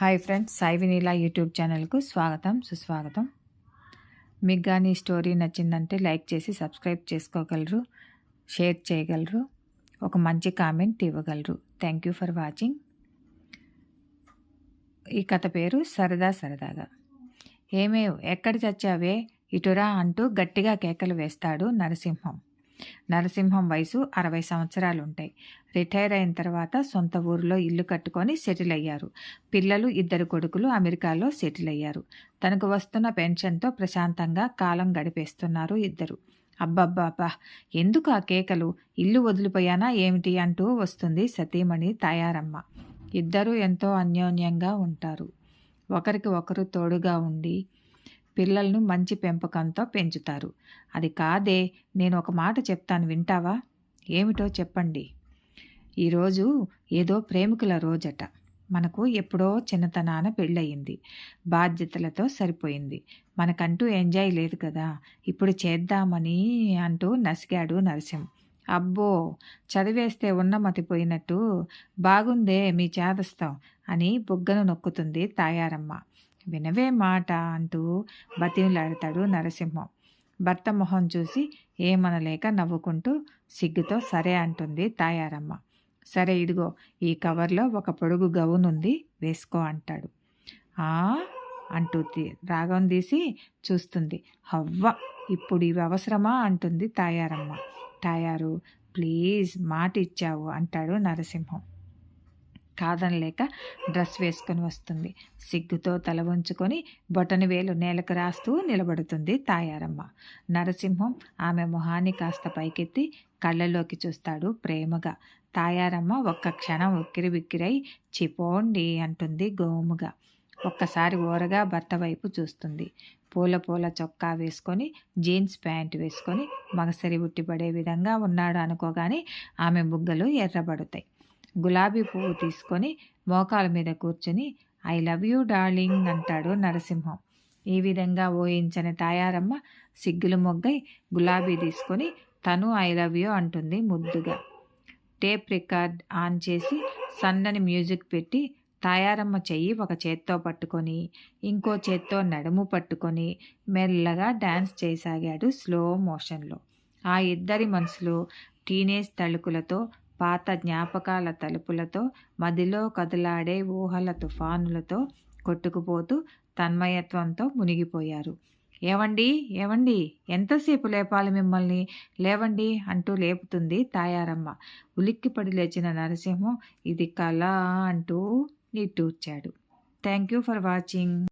Hi friends Sai Vinila YouTube ఛానల్కు స్వాగతం సుస్వాగతం. మీకు కానీ స్టోరీ నచ్చిందంటే లైక్ చేసి సబ్స్క్రైబ్ చేసుకోగలరు షేర్ చేయగలరు ఒక మంచి కామెంట్ ఇవ్వగలరు. Thank you for watching. ఈ కథ పేరు సరదా సరదాగా. ఏమేవ్ ఎక్కడ చచ్చావే? ఇటురా అంటూ గట్టిగా కేకలు వేస్తాడు నరసింహం. నరసింహం వయసు అరవై సంవత్సరాలు ఉంటాయి రిటైర్ అయిన తర్వాత సొంత ఊరిలో ఇల్లు కట్టుకొని సెటిల్ అయ్యారు. పిల్లలు ఇద్దరు కొడుకులు అమెరికాలో సెటిల్ అయ్యారు. తనకు వస్తున్న పెన్షన్తో ప్రశాంతంగా కాలం గడిపేస్తున్నారు ఇద్దరు. అబ్బబ్బాబా ఎందుకు ఆ కేకలు? ఇల్లు వదిలిపోయానా ఏమిటి అంటూ వస్తుంది సతీమణి తాయారమ్మ. ఇద్దరూ ఎంతో అన్యోన్యంగా ఉంటారు. ఒకరికి ఒకరు తోడుగా ఉండి పిల్లలను మంచి పెంపకంతో పెంచుతారు. అది కాదే నేను ఒక మాట చెప్తాను వింటావా? ఏమిటో చెప్పండి. ఈరోజు ఏదో ప్రేమికుల రోజట. మనకు ఎప్పుడో చిన్నతనాన పెళ్ళయింది. బాధ్యతలతో సరిపోయింది. మనకంటూ ఎంజాయ్ లేదు కదా. ఇప్పుడు చేద్దామని అంటూ నసిగాడు నరసింహ్. అబ్బో చదివేస్తే ఉన్నమతిపోయినట్టు బాగుందే మీ చేదస్తాం అని బుగ్గను నొక్కుతుంది తాయారమ్మ. వినవే మాట అంటూ బతిలాడతాడు నరసింహం. భర్త మొహం చూసి ఏమనలేక నవ్వుకుంటూ సిగ్గుతో సరే అంటుంది తాయారమ్మ. సరే ఇదిగో ఈ కవర్లో ఒక పొడుగు గౌనుంది వేసుకో అంటాడు. ఆ? అంటూ రాగం తీసి చూస్తుంది. హవ్వ ఇప్పుడు ఇవి అవసరమా? అంటుంది తాయారమ్మ. తాయారు ప్లీజ్ మాట ఇచ్చావు అంటాడు నరసింహం. కాదనలేక డ్రెస్ వేసుకొని వస్తుంది. సిగ్గుతో తల వంచుకొని బొటని వేలు నేలకు రాస్తూ నిలబడుతుంది తాయారమ్మ. నరసింహం ఆమె మొహాన్ని కాస్త పైకెత్తి కళ్ళలోకి చూస్తాడు ప్రేమగా. తాయారమ్మ ఒక్క క్షణం ఉక్కిరి బిక్కిరై చిపోండి అంటుంది గోముగా. ఒక్కసారి ఓరగా భర్త వైపు చూస్తుంది. పూల పూల చొక్కా వేసుకొని జీన్స్ ప్యాంట్ వేసుకొని మగసరి ఉట్టిపడే విధంగా ఉన్నాడు అనుకోగానే ఆమె బుగ్గలు ఎర్రబడతాయి. గులాబీ పువ్వు తీసుకొని మోకాల మీద కూర్చుని ఐ లవ్ యూ డార్లింగ్ అంటాడు నరసింహం. ఈ విధంగా ఊహించని తాయారమ్మ సిగ్గులు మొగ్గై గులాబీ తీసుకొని తను ఐ లవ్ యూ అంటుంది ముద్దుగా. టేప్ రికార్డ్ ఆన్ చేసి సన్నని మ్యూజిక్ పెట్టి తాయారమ్మ చెయ్యి ఒక చేత్తో పట్టుకొని ఇంకో చేత్తో నడుము పట్టుకొని మెల్లగా డ్యాన్స్ చేయసాగాడు స్లో మోషన్లో. ఆ ఇద్దరి మనసులు టీనేజ్ తళుకులతో పాత జ్ఞాపకాల తలుపులతో మదిలో కదలాడే ఊహల తుఫానులతో కొట్టుకుపోతూ తన్మయత్వంతో మునిగిపోయారు. ఏవండి? ఏవండి? ఎంతసేపు లేపాలి మిమ్మల్ని? లేవండి? అంటూ లేపుతుంది తాయారమ్మ. ఉలిక్కిపడి లేచిన నరసింహం ఇది కళ అంటూ నిట్టూర్చాడు. Thank you for watching.